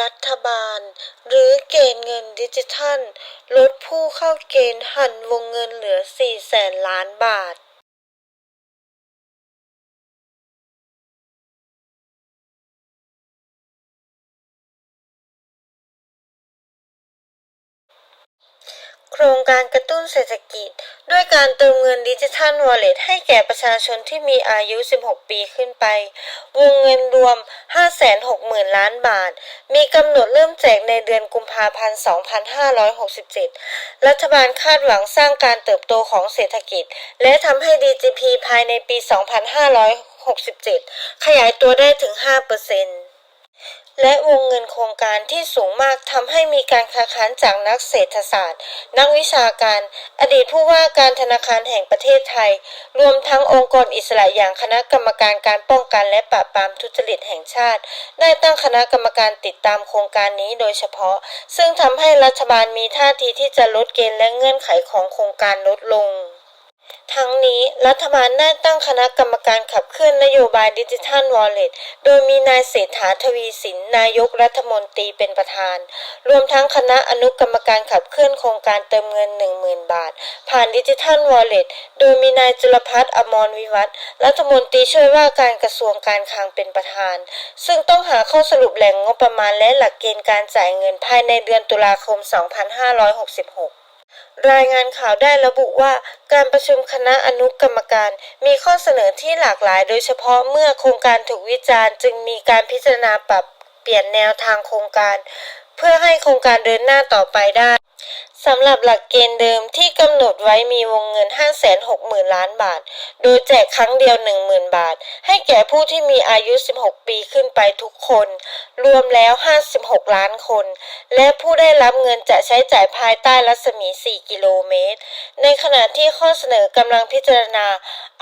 รัฐบาล หรือเกณฑ์เงินดิจิทัล ลดผู้เข้าเกณฑ์หันวงเงินเหลือ 4 แสนล้านบาทโครงการกระตุ้นเศรษฐกิจ ด้วยการเติมเงินดิจิทัลวอลเล็ตให้แก่ประชาชนที่มีอายุ 16 ปีขึ้นไป วงเงินรวม 560,000 ล้านบาท มีกำหนดเริ่มแจกในเดือนกุมภาพันธ์ 2567 รัฐบาลคาดหวังสร้างการเติบโตของเศรษฐกิจ และทำให้ DGP ภายในปี 2567 ขยายตัวได้ถึง 5% และวงเงินโครงการที่สูงมากทำให้มีการค้าค้านจากนักเศรษฐศาสตร์ นักวิชาการ อดีตผู้ว่าการธนาคารแห่งประเทศไทย รวมทั้งองค์กรอิสระอย่างคณะกรรมการการป้องกันและปราบปรามทุจริตแห่งชาติ ได้ตั้งคณะกรรมการติดตามโครงการนี้โดยเฉพาะ ซึ่งทำให้รัฐบาลมีท่าทีที่จะลดเกณฑ์และเงื่อนไขของโครงการลดลง ทั้งนี้รัฐบาลได้ตั้งคณะกรรมการขับเคลื่อนนโยบายดิจิทัลวอลเล็ตโดยมีนายเศรษฐาทวีสินนายกรัฐมนตรีเป็นประธาน รวมทั้งคณะอนุกรรมการขับเคลื่อนโครงการเติมเงิน 10,000 บาท ผ่านดิจิทัลวอลเล็ตโดยมีนายจุลพัฒน์อมรวิวัฒน์รัฐมนตรีช่วยว่าการกระทรวงการคลังเป็นประธาน ซึ่งต้องหาข้อสรุปแหล่งงบประมาณและหลักเกณฑ์การจ่ายเงินภายในเดือนตุลาคม 2566 รายงานข่าวได้ระบุว่าการประชุมคณะอนุกรรมการ มีข้อเสนอที่หลากหลาย โดยเฉพาะเมื่อโครงการถูกวิจารณ์ จึงมีการพิจารณาปรับเปลี่ยนแนวทางโครงการ เพื่อให้โครงการเดินหน้าต่อไปได้ สำหรับหลักเกณฑ์เดิมที่กำหนดไว้มีวงเงิน 560,000 ล้านบาท โดยแจกครั้งเดียว 10,000 บาท ให้แก่ผู้ที่มีอายุ 16 ปีขึ้นไปทุกคน รวมแล้ว 56 ล้านคน และผู้ได้รับเงินจะใช้จ่ายภายใต้รัศมี 4 กิโลเมตร ในขณะที่ข้อเสนอกำลังพิจารณา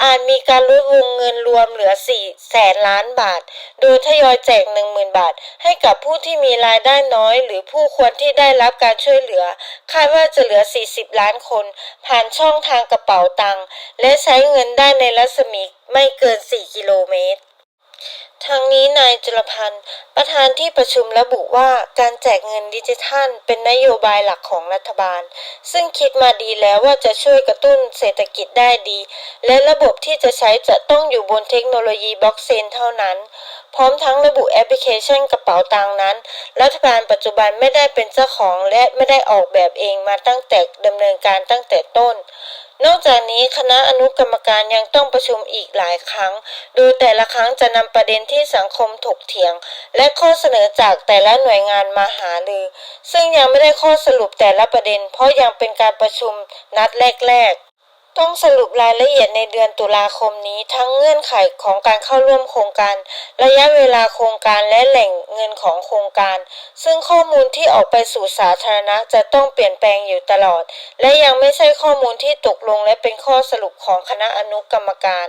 อาจมีการลดวงเงินรวมเหลือ 4 แสนล้านบาท โดยทยอยแจก 10,000 บาท ให้กับผู้ที่มีรายได้น้อย หรือผู้ควรที่ได้รับการช่วยเหลือคาดว่าจะเหลือ 40 ล้านคน ผ่านช่องทางกระเป๋าตังค์และใช้เงินได้ในรัศมีไม่เกิน 4 กิโลเมตร ทั้งนี้นายจุลพันธ์ ประธานที่ประชุมระบุว่าการแจกเงินดิจิทัล เป็นนโยบายหลักของรัฐบาล ซึ่งคิดมาดีแล้วว่าจะช่วยกระตุ้นเศรษฐกิจได้ดี และระบบที่จะใช้จะต้องอยู่บนเทคโนโลยีบล็อกเชนเท่านั้น พร้อมทั้งระบุแอปพลิเคชันกระเป๋าตังนั้น รัฐบาลปัจจุบันไม่ได้เป็นเจ้าของและไม่ได้ออกแบบเองมาตั้งแต่ดำเนินการตั้งแต่ต้นนอกจากนี้คณะอนุกรรมการยังต้องประชุมอีกหลายครั้ง โดยแต่ละครั้งจะนำประเด็นที่สังคมถกเถียง และข้อเสนอจากแต่ละหน่วยงานมาหารือ ซึ่งยังไม่ได้ข้อสรุปแต่ละประเด็น เพราะยังเป็นการประชุมนัดแรก ๆต้องสรุปรายละเอียดในเดือนตุลาคมนี้ทั้งเงื่อนไขของการเข้าร่วมโครงการ ระยะเวลาโครงการและแหล่งเงินของโครงการ ซึ่งข้อมูลที่ออกไปสู่สาธารณะจะต้องเปลี่ยนแปลงอยู่ตลอด และยังไม่ใช่ข้อมูลที่ตกลงและเป็นข้อสรุปของคณะอนุกรรมการ